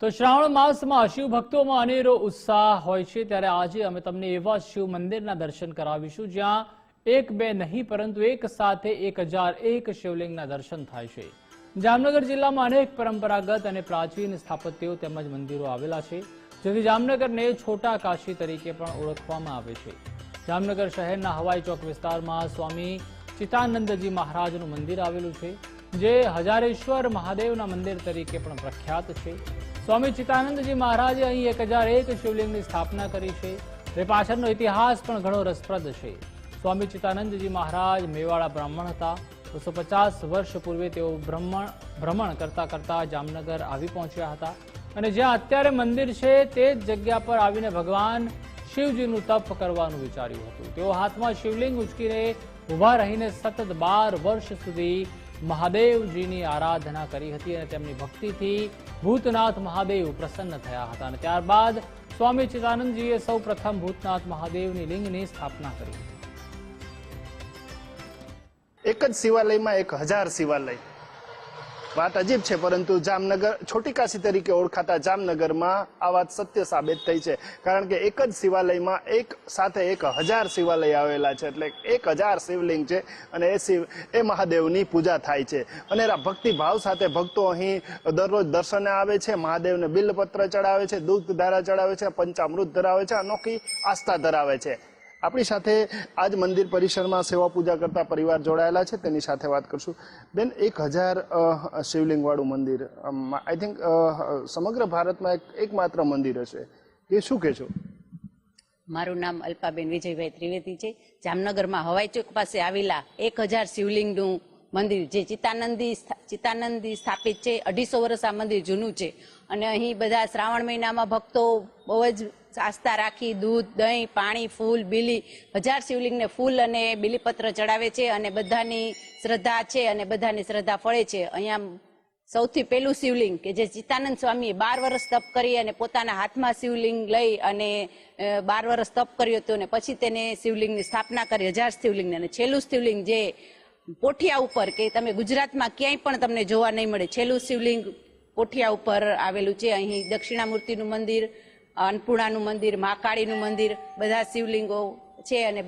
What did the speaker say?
તો શ્રાવણ માસમાં શિવ ભક્તોમાં અનેરો ઉત્સાહ હોય છે. ત્યારે આજે અમે તમને એવા શિવ મંદિરના દર્શન કરાવીશું, જ્યાં એક બે નહીં, પરંતુ એક સાથે એક હજાર એક શિવલિંગના દર્શન થાય છે. જામનગર જિલ્લામાં અનેક પરંપરાગત અને પ્રાચીન સ્થાપત્યો તેમજ મંદિરો આવેલા છે, જેથી જામનગરને છોટા કાશી તરીકે પણ ઓળખવામાં આવે છે. જામનગર શહેરના હવાઈ ચોક વિસ્તારમાં સ્વામી ચિતાનંદજી મહારાજનું મંદિર આવેલું છે, જે હજારેશ્વર મહાદેવના મંદિર તરીકે પણ પ્રખ્યાત છે. સ્વામી ચિતાનંદજી મહારાજે અહીં એક હજાર એક શિવલિંગની સ્થાપના કરી છે. તે પાછળનો ઇતિહાસ પણ ઘણો રસપ્રદ છે. સ્વામી ચિતાનંદજી મહારાજ મેવાડા બ્રાહ્મણ હતા. બસો પચાસ વર્ષ પૂર્વે તેઓ ભ્રમણ ભ્રમણ કરતા કરતા જામનગર આવી પહોંચ્યા હતા. અને જ્યાં અત્યારે મંદિર છે તે જ જગ્યા પર આવીને ભગવાન શિવજીનું તપ કરવાનું વિચાર્યું હતું. તેઓ હાથમાં શિવલિંગ ઉચકીને ઊભા રહીને સતત બાર વર્ષ સુધી મહાદેવજીની આરાધના કરી હતી અને તેમની ભક્તિથી ભૂતનાથ મહાદેવ પ્રસન્ન થયા હતા. અને ત્યારબાદ સ્વામી ચિદાનંદજીએ સૌ પ્રથમ ભૂતનાથ મહાદેવની લિંગની સ્થાપના કરી. હતી એક જ શિવાલયમાં એક હજાર શિવાલય. વાત અજીબ છે, પરંતુ જામનગર છોટી કાશી તરીકે ઓળખાતા જામનગરમાં આ વાત સત્ય સાબિત થઈ છે. કારણ કે એક જ શિવાલયમાં એક સાથે એક હજાર શિવાલય આવેલા છે, એટલે એક હજાર શિવલિંગ છે અને એ શિવ, એ મહાદેવની પૂજા થાય છે. અને એના ભક્તિ ભાવ સાથે ભક્તો અહીં દરરોજ દર્શને આવે છે, મહાદેવને બિલપત્ર ચડાવે છે દૂધ ધારા ચડાવે છે, પંચામૃત ધરાવે છે, અનોખી આસ્થા ધરાવે છે. આપણી સાથે આજ મંદિર પરિસરમાં સેવા પૂજા કરતા પરિવાર જોડાયેલા છે, તેની સાથે વાત કરશું. બેન, એક હજાર શિવલિંગવાળું મંદિર આઈ થિંક સમગ્ર ભારતમાં એક, એકમાત્ર મંદિર હશે. એ શું કહેશો? મારું નામ અલ્પાબેન વિજયભાઈ ત્રિવેદી છે. જામનગરમાં હવાઈ ચોક પાસે આવેલા એક હજાર શિવલિંગનું મંદિર જે ચિત્તાનંદી ચિતાનંદી સ્થાપિત છે. અઢીસો વર્ષ આ મંદિર જૂનું છે. અને અહીં બધા શ્રાવણ મહિનામાં ભક્તો બહુ જ આસ્થા રાખી, દૂધ, દહીં, પાણી, ફૂલ, બીલી, હજાર શિવલિંગને ફૂલ અને બીલીપત્ર ચડાવે છે અને બધાની શ્રદ્ધા છે અને બધાની શ્રદ્ધા ફળે છે. અહીંયા સૌથી પહેલું શિવલિંગ કે જે ચિત્તાનંદ સ્વામીએ બાર વર્ષ તપ કરી અને પોતાના હાથમાં શિવલિંગ લઈ અને બાર વર્ષ તપ કર્યું હતું અને પછી તેને શિવલિંગની સ્થાપના કરી, હજાર શિવલિંગને. અને છેલ્લું શિવલિંગ જે પોઠિયા ઉપર કે તમે ગુજરાતમાં ક્યાંય પણ તમને જોવા નહીં મળે, છેલ્લું શિવલિંગ પોઠિયા ઉપર આવેલું છે. અહીં દક્ષિણામૂર્તિનું મંદિર અન્નપૂર્ણાનું મંદિર મહાકાળીનું મંદિર બધા શિવલિંગો છે અને